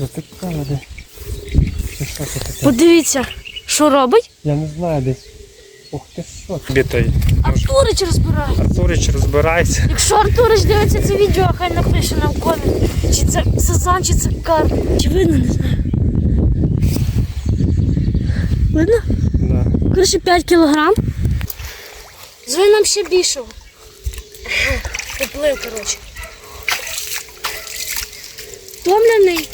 Затикала де. Це що це таке? Подивіться, що робить? Я не знаю десь. Ох ти що. Тобі той Артурич розбирає. Артурич розбирається. Якщо Артурич дивиться це відео, хай напише нам комент. Чи це сазан, чи це карп. Чи видно, не знаю. Видно? Да. Коротше, 5 кілограм. Зви нам ще більшого. Поплив, коротше. Втомлений,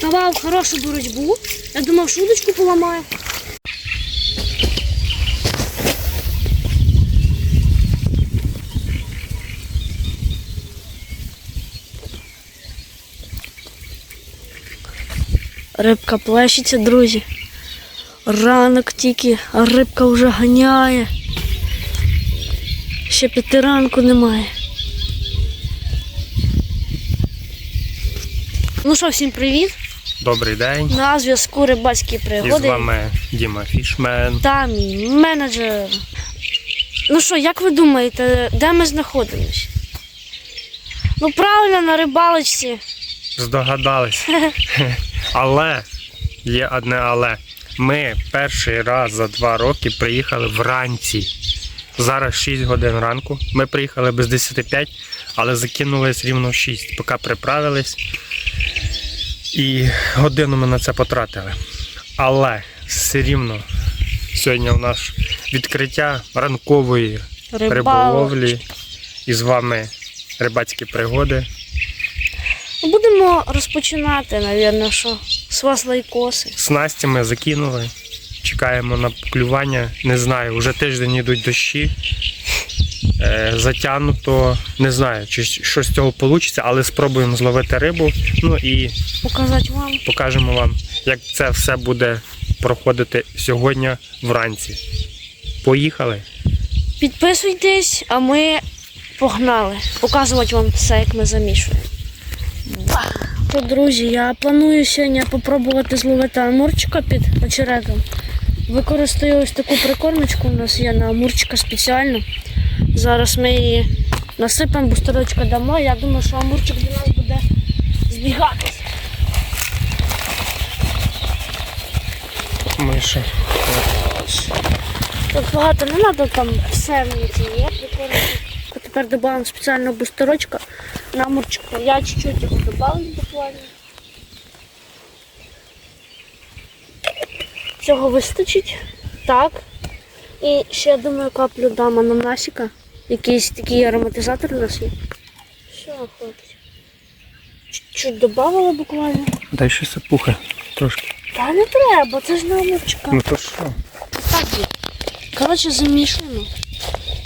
давав хорошу боротьбу. Я думав, що удочку поламає. Рибка плещеться, друзі. Ранок тільки, а рибка вже ганяє. Ще п'яти ранку немає. Ну що, всім привіт! Добрий день. На зв'язку рибацькі І з вами Діма Фішмен. Та мій менеджер. Ну що, як ви думаєте, де ми знаходимося? Ну правильно, на рибалочці. Здогадались. Але є одне але. Ми перший раз за два роки приїхали вранці. Зараз 6 годин ранку. Ми приїхали без 10.05, але закинулись рівно в 6, поки приправились. І годину ми на це потратили. Але все рівно сьогодні у нас відкриття ранкової риболовлі. І з вами рибацькі пригоди. Будемо розпочинати, напевно, що з вас лайкоси. Снасті ми закинули. Чекаємо на клювання. Не знаю, вже тиждень йдуть дощі. Е, затягнуто, не знаю, чи що з цього вийде, але спробуємо зловити рибу. Ну і Показати вам. покажемо вам, як це все буде проходити сьогодні вранці. Поїхали. Підписуйтесь, а ми погнали. Показувати вам все, як ми замішуємо. То, друзі, я планую сьогодні попробувати зловити амурчика під очеретом. Використаю ось таку прикормочку. У нас є на амурчика спеціально. Зараз ми її насипемо, бустерочка дамо. Я думаю, що амурчик до нас буде збігатися. Миша. Тут багато не треба, там все мені це є. Тепер додаємо спеціального бустерочка на амурчика. Я чуть-чуть його додав буквально. Цього вистачить. Так. І ще я думаю, каплю дам ананасика. Якийсь такий ароматизатор у нас є. Все, хлопці. Чуть-чуть додавала буквально. Дай ще сапухи трошки. Та не треба, це ж на амурчика. Ну то що? Так є. Коротше, замішуємо.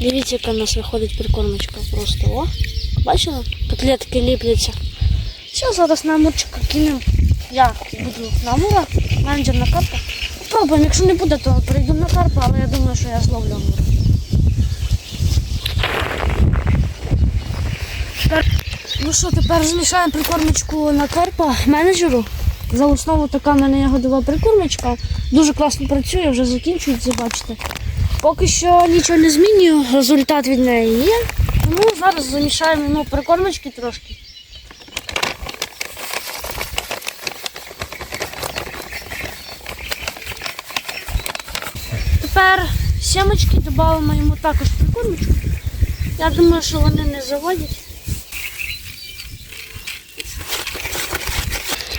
Дивіться, яка в нас виходить прикормочка просто. О, бачили? Котлетки ліпляться. Все, зараз на амурчика кинемо. Я буду на амура, менеджер на карпа. Пробуємо, якщо не буде, то перейду на карпа, але я думаю, що я зловлю амура. Ну що, тепер змішаємо прикормочку на карпа менеджеру. За основу така в мене ягодова прикормочка. Дуже класно працює, вже закінчується, бачите. Поки що нічого не змінюю, результат від неї є. Тому зараз замішаємо ну, прикормочки трошки. Тепер сімочки додамо йому також прикормочку. Я думаю, що вони не заводять.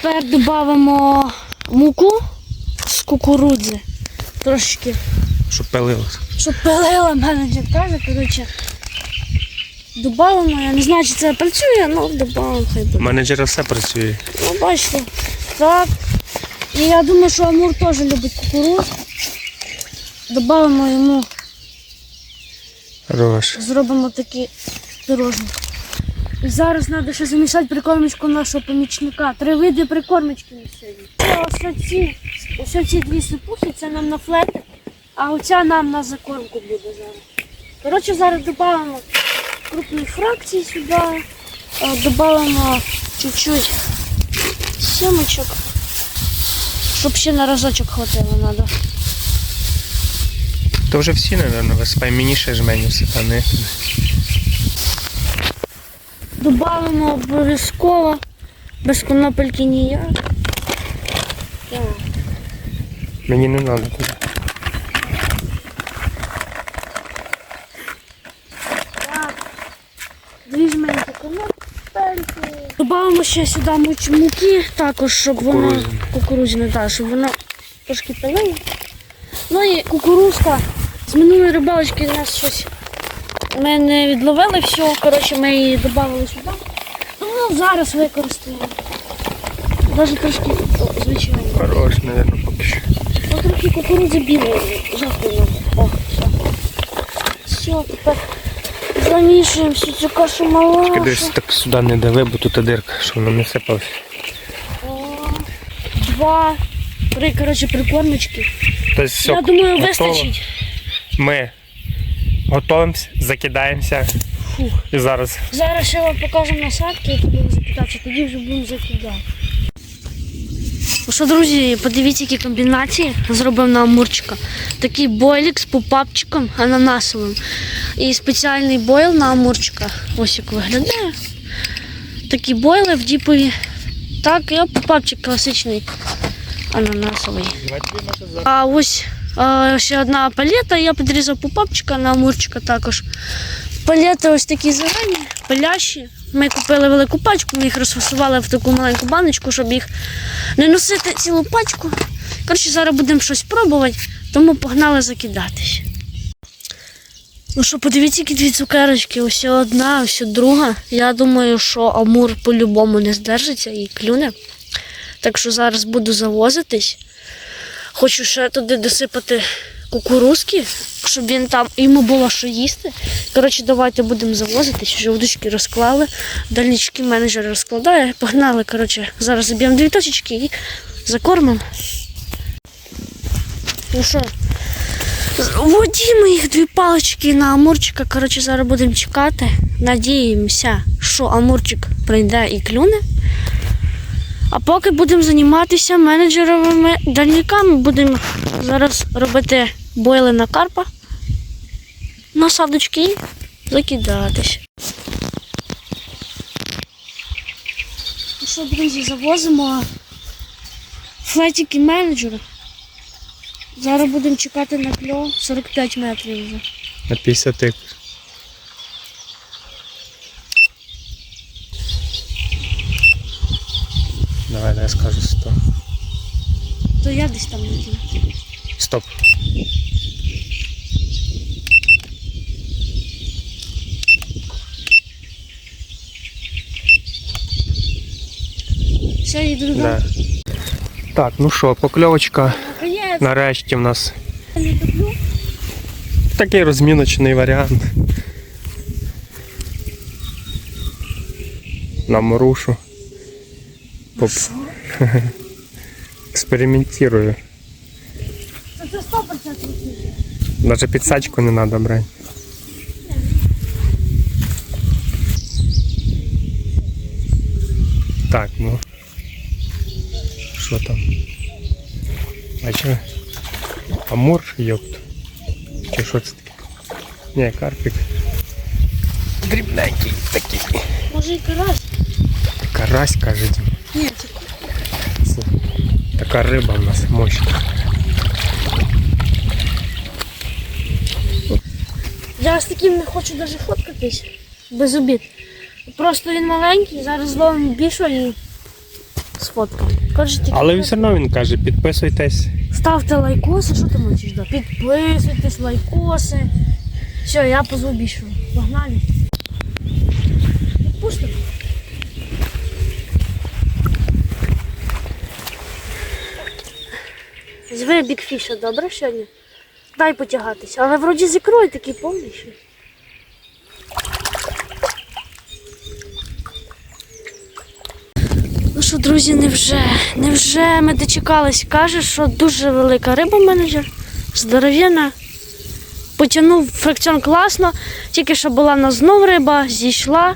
Тепер додамо муку з кукурудзи. Трошечки Щоб пилилося. щоб пилила менеджер каже, коротше. Добавимо, я не знаю, чи це працює, але добавимо хай буде. Менеджера все працює. Ну, бачите. Так. І я думаю, що Амур теж любить кукурудзу. Добавимо йому, Хорош. зробимо такі пирожні. Зараз треба ще замішати прикормочку нашого помічника. Три види прикормочки на сьогодні. Ось ці, дві сипухи, це нам на флети, а оця нам на закормку буде зараз. Коротше, зараз додамо крупні фракції сюди, додамо чуть-чуть сімочок, щоб ще на разочок хватило треба. То вже всі, мабуть, висипай мені ще жменю сипани. Добавимо обов'язково без конопельки ніяк. Мені не треба туди. Дві жменьки конопельки. Добавимо ще сюди муч муки, також, щоб воно Кукурудзяне. кукурудзяне, так, щоб воно трошки пилило. Ну і кукурузка. З минулої рибалочки у нас щось. Ми не відловили все, коротше, ми її додали сюди. Ну, зараз використаємо. Навіть трошки звичайно. Хорош, мабуть, поки що. Ну, трохи кукурудзи білої. Нам. О, все. Все, тепер замішуємо всю цю кашу Тільки десь так сюди не дави, бо тут дирка, щоб воно не сипалося. Два, три, коротше, прикормочки. Тобто все, Я думаю, готово. вистачить. Ми готуємося, закидаємося. Фух. І зараз Зараз ще вам покажемо насадки, які будемо закидати, тоді вже будемо закидати. Ну що, друзі, подивіться, які комбінації зробив на амурчика. Такий бойлік з пупапчиком ананасовим. І спеціальний бойл на амурчика. Ось як виглядає. Такі бойли в діпові. Так, і пупапчик класичний ананасовий. А ось ще одна палета, я підрізав пупапчика на амурчика також. Палети ось такі зелені, пилящі. Ми купили велику пачку, ми їх розфасували в таку маленьку баночку, щоб їх не носити цілу пачку. Коротше, зараз будемо щось пробувати, тому погнали закидатись. Ну що, подивіться, які дві цукерочки. Ось одна, ось друга. Я думаю, що Амур по-любому не здержиться і клюне. Так що зараз буду завозитись. Хочу ще туди досипати кукурузки, щоб він там йому було що їсти. Коротше, давайте будемо завозитись. Вже удочки розклали. Дальнички менеджер розкладає. Погнали. Коротше, зараз заб'ємо дві точечки і закормимо. Ну що, водімо їх дві палички на амурчика. Коротше, зараз будемо чекати. Надіємося, що амурчик прийде і клюне. А поки будемо займатися менеджеровими дальниками, будемо зараз робити бойли на карпа, насадочки і закидатись. Ну що, друзі, завозимо флетики менеджера. Зараз будемо чекати на кльов 45 метрів вже. на 50. Давай, я скажу 100. То я десь там надію. Стоп. Все, йду додому. Да. Так, ну що, покльовочка Наконець, нарешті в нас я не люблю. такий розміночний варіант. На морушу. Поп... Експериментирую. Це це 100% рухи. Даже підсачку не треба брати. Так, ну. Що там? Бачили? Амур, йопт. Чи що це таке? Ні, карпік. Дрібненький такий. Може і карась? Карась, кажуть. Ні, це Це така риба в нас мощна. Я з таким не хочу навіть фоткатись. Без обід. Просто він маленький, зараз зловимо більше і сфоткаємо. Але все одно він каже, підписуйтесь. ставте лайкоси, що ти мовчиш? Да? Підписуйтесь, лайкоси. Все, я позву більше. Погнали. Відпустимо. Зви бікфіша, добре сьогодні? Дай потягатись. Але вроді з ікрою такий повніший. Ну що, друзі, невже, невже ми дочекались. Каже, що дуже велика риба менеджер, здоров'яна. Потягнув фракціон класно, тільки що була на знов риба, зійшла.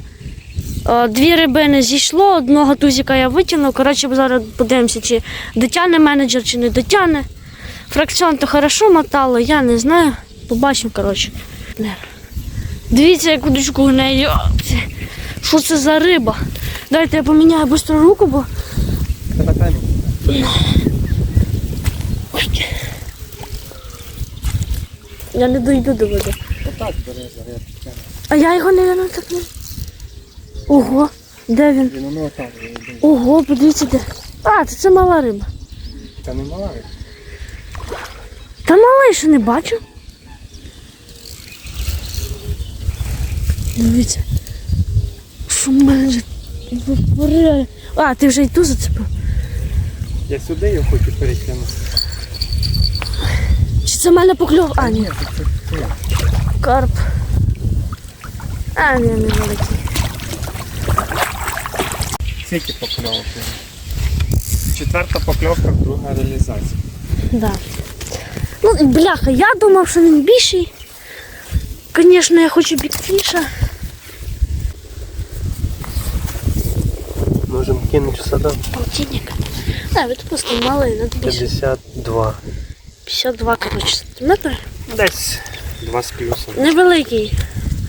Е, Дві рибини зійшло, одного тузика я витягнув. Коротше, зараз подивимося, чи дотягне менеджер, чи не дотягне. Фракціон то хорошо мотало, я не знаю. Побачимо, коротше. Дивіться, яку дочку гне. Йопці. Що це за риба? Дайте я поміняю швидко руку, бо. Я не дойду до води. Я. А я його не натопну. Ого, де він? Він воно йде. Ого, подивіться де. А, це, це мала риба. Та не мала. риба. Та мала я ще не бачу. Дивіться. Що в мене вже. А, ти вже і ту зацепив. Я сюди його хочу перетягнути. Чи це в мене покльов? А, ні, карп. А, ні, не великий. Скільки покльовок? Четверта покльовка, друга реалізація. Да. Ну, бляха, я думав, що він більший. Звісно, я хочу бікфіша. Можемо кинути садок. Полтинник. Да, відпустимо малий, на 200. 52. 52, коротше, сантиметри. Десь два з плюсом. Невеликий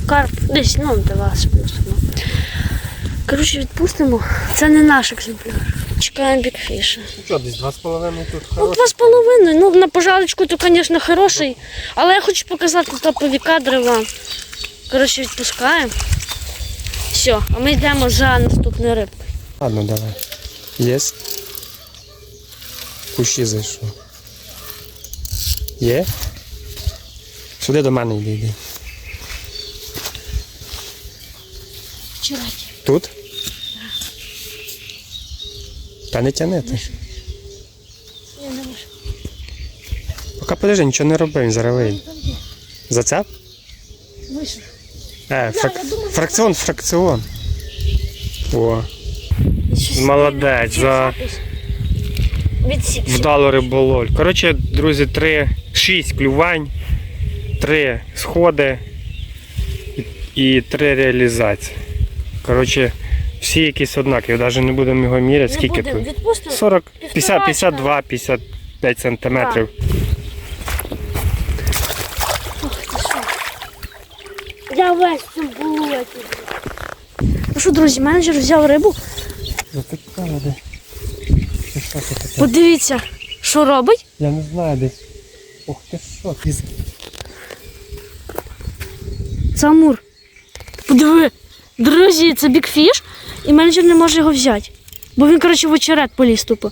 карп, десь, ну, два з плюсом. Коротше, відпустимо. Це не наш екземпляр. Чекаємо бікфіша. Що, десь два з половиною тут Ну, хороший. два з половиною. Ну, на пожарочку то, звісно, хороший. Але я хочу показати топові кадри вам. Коротше, відпускаємо. Все, а ми йдемо за наступною рибкою. Ладно, давай. Єс. Кущі зайшов. Є? Сюди до мене йди, йди. Чирайте. Тут? Та не тяни ти. Я не можу. Поки подожди, нічого не роби, він зараз вийде. Зацеп? Вийшов. Е, фрак... фракціон, фракціон. О, Молодець, за- вдало рибололь. Коротше, друзі, три, шість клювань, три сходи і, і три реалізації. Коротше, всі якісь однакові, навіть не будемо його міряти, скільки будемо, тут. відпустимо. 40, 50, 52, 55 сантиметрів. Я весь цьому болоті. Ну що, друзі, менеджер взяв рибу. Подивіться, що робить. Я не знаю десь. Ох ти що, Це амур. Подиви. Друзі, це бікфіш, і менеджер не може його взяти. Бо він, коротше, в очерет поліз тупо.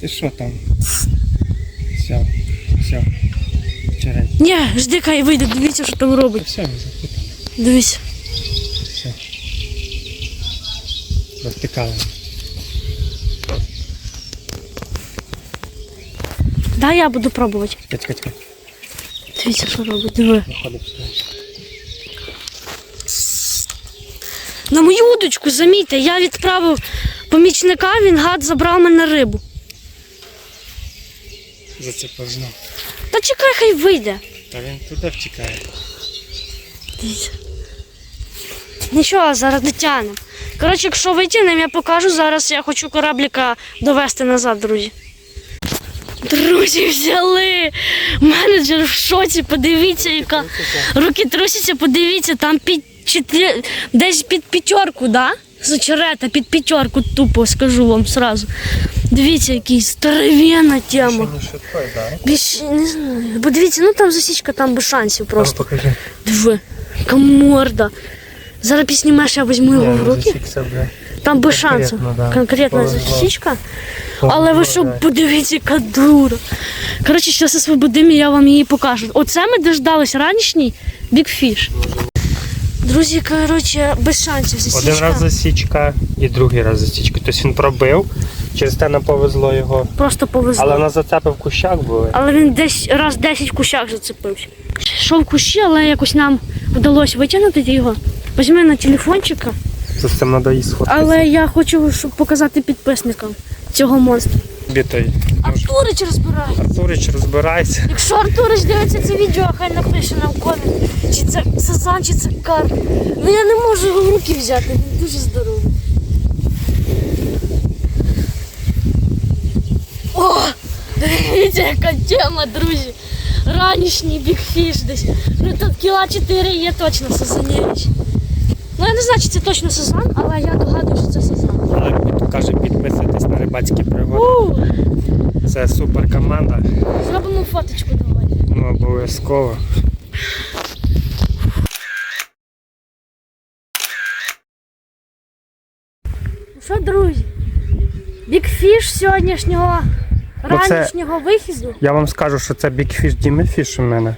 Ти що там? Все, все. Черень. Ні, жди, хай вийде, дивіться, що там робить. Все, він запитав. Дивіться. Розтикали. Да, я буду пробувати. Чекай, чекай, чекай. Дивіться, що робить. Диви. Виходить. На мою удочку, замітьте, я відправив помічника, він гад забрав мене рибу. Зацепив знов. Та чекай, хай вийде. Та він туди втікає. Дивіться. Нічого, зараз дотягнемо. Коротше, якщо витягнемо, я покажу. Зараз я хочу корабліка довести назад, друзі. Друзі, взяли! Менеджер в шоці, подивіться, яка. Руки трусяться, подивіться, там під чотири, десь під п'ятерку, да? З очерета, під п'ятерку тупо, скажу вам сразу. Дивіться, який здоровенна тема. не швидкий, так? Більш не знаю. Бо дивіться, ну там засічка, там без шансів просто. покажи. Диви, яка морда. Зараз піснімеш, я візьму його в руки. Там без шансів. да. Конкретна Повезло. засічка. Але ви що, подивіться, яка дура. Коротше, зараз освободимо, я вам її покажу. Оце ми дождались ранішній бікфіш. Друзі, коротше, без шансів засічка. Один раз засічка і другий раз засічка. Тобто він пробив, через те нам повезло його. Просто повезло. Але Але, на зацепи в кущах були. він десь раз 10 в кущах зацепився. Йшов в кущі, але якось нам вдалося витягнути його. Візьми на телефончика. Це з цим треба сходити. Але я хочу, щоб показати підписникам цього монстра. Тобі той Артурич розбирає. Артурич розбирайся. Якщо Артурич дивиться це відео, хай напише нам комент, чи це сазан, чи це карп. Ну я не можу його в руки взяти, він дуже здоровий. О! Дивіться, яка тема, друзі. Ранішній бігфіш десь. Ну тут кіла 4 є точно Сазанєвич. Ну я не знаю, чи це точно Сазан, але я догадую, що це Сазан. Але каже, підписуйтесь на рибацькі пригоди. Це супер команда. Зробимо фоточку давай. Ну, обов'язково. Ну що, друзі? Бікфіш сьогоднішнього Ну, ранішнього вихіду. Я вам скажу, що це бікфіш Дімефіш у мене.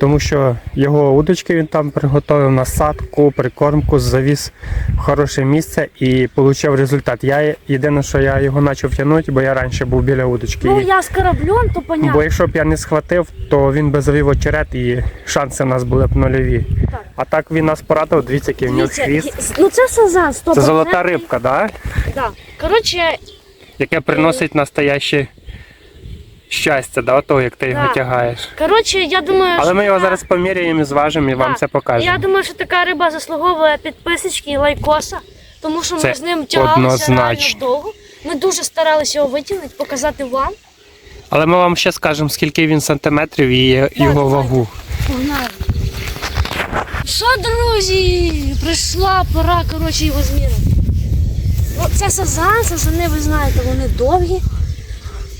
Тому що його удочки він там приготував насадку, прикормку, завіз в хороше місце і отримав результат. Я єдине, що я його почав тягнути, бо я раніше був біля удочки. Ну І- я з кораблем, то понятно. Бо якщо б я не схватив, то він би завів очерет і шанси в нас були б нульові. Так. А так він нас порадив, дивіться, який в нього хвіст. ну це сазан, 100%. Це золота рибка, да? Да. Коротше, яке приносить настояще щастя, да, того, як ти його Так. тягаєш. коротше, я думаю, Але що ми його така- зараз поміряємо і зважимо і вам Так. це покажемо. Я думаю, що така риба заслуговує підписочки і лайкоса, тому що Це ми з ним тягалися реально однозначно. довго. Ми дуже старалися його витягнути, показати вам. Але ми вам ще скажемо, скільки він сантиметрів і його вагу. Погнали. Що, друзі? Прийшла пора, коротше, його змірити. Ну, це сазан, сазани, ви знаєте, вони довгі.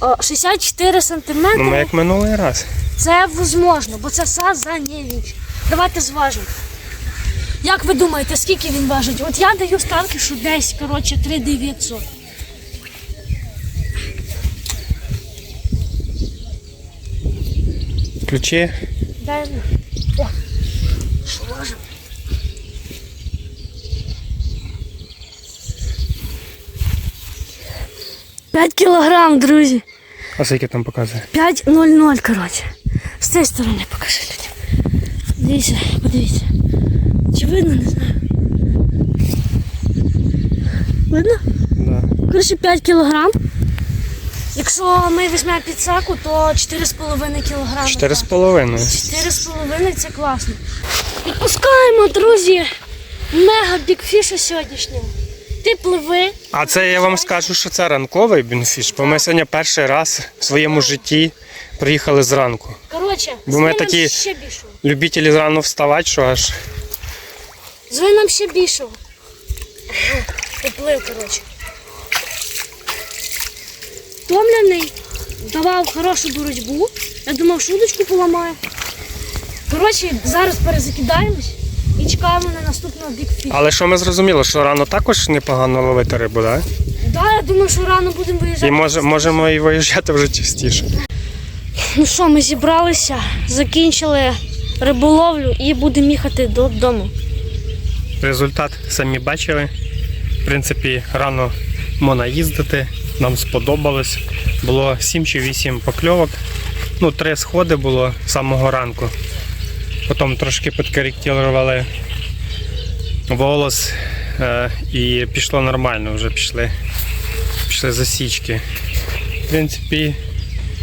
О, 64 сантиметри. Ну, як минулий раз. Це возможно, бо це сазанєвіч. Давайте зважимо. Як ви думаєте, скільки він важить? От я даю ставки, що десь, коротше, 3900. Ключі. Дай. О, що важимо? П'ять кілограм, друзі. А скільки там показує? 5.00, коротше. З цієї сторони покажи людям. Дивіться, подивіться. Чи видно, не знаю. Видно? Да. Коротше, 5 кілограм. Якщо ми візьмемо підсаку, то 4,5 кілограми. Чотири з половиною. 4,5 це класно. Відпускаємо, друзі, мега бікфіша сьогоднішнього. Ти пливи. А це я вам скажу, що це ранковий бінфіш, бо ми сьогодні перший раз в своєму житті приїхали зранку. Коротше, Бо ми такі- ще більшого. Любителі зрано вставати, що аж Зви нам ще більшого. Поплив, коротше. Втомлений, давав хорошу боротьбу. Я думав, що удочку поламає. Коротше, зараз перезакидаємось і чекаємо на наступного бікфіш. Але що ми зрозуміли, що рано також непогано ловити рибу, так? Да, я думаю, що рано будемо виїжджати. І може, можемо і виїжджати вже частіше. Ну що, ми зібралися, закінчили риболовлю і будемо їхати додому. Результат самі бачили. В принципі, рано можна їздити, нам сподобалось. Було 7 чи 8 покльовок. Ну, три сходи було з самого ранку. Потім трошки підкоректували волос е, і пішло нормально, вже пішли пішли засічки. В принципі,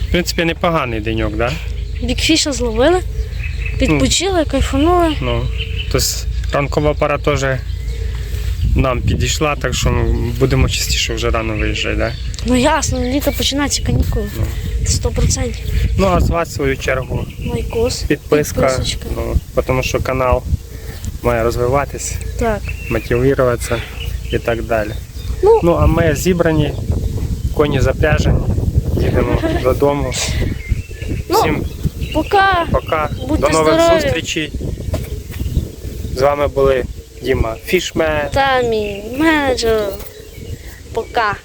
в принципі непоганий деньок, так? Да? Бікфіша зловили, відпочили, ну. кайфанули. Ну, тобто ранкова пара теж нам підійшла, так що ми будемо частіше вже рано виїжджати. Да? Ну ясно, літо починається канікули. Ну. 100%. Ну, а з вас в свою чергу. Лайкос. Підписка. Ну, Тому що канал має розвиватись, так. мотивуватися і так далі. Ну, ну а ми зібрані, коні запряжені, їдемо додому. Ну, Всім ну, пока. пока. Будьте До нових здорові. зустрічей. З вами були Діма Фішме. Тамі, менеджер. Пока.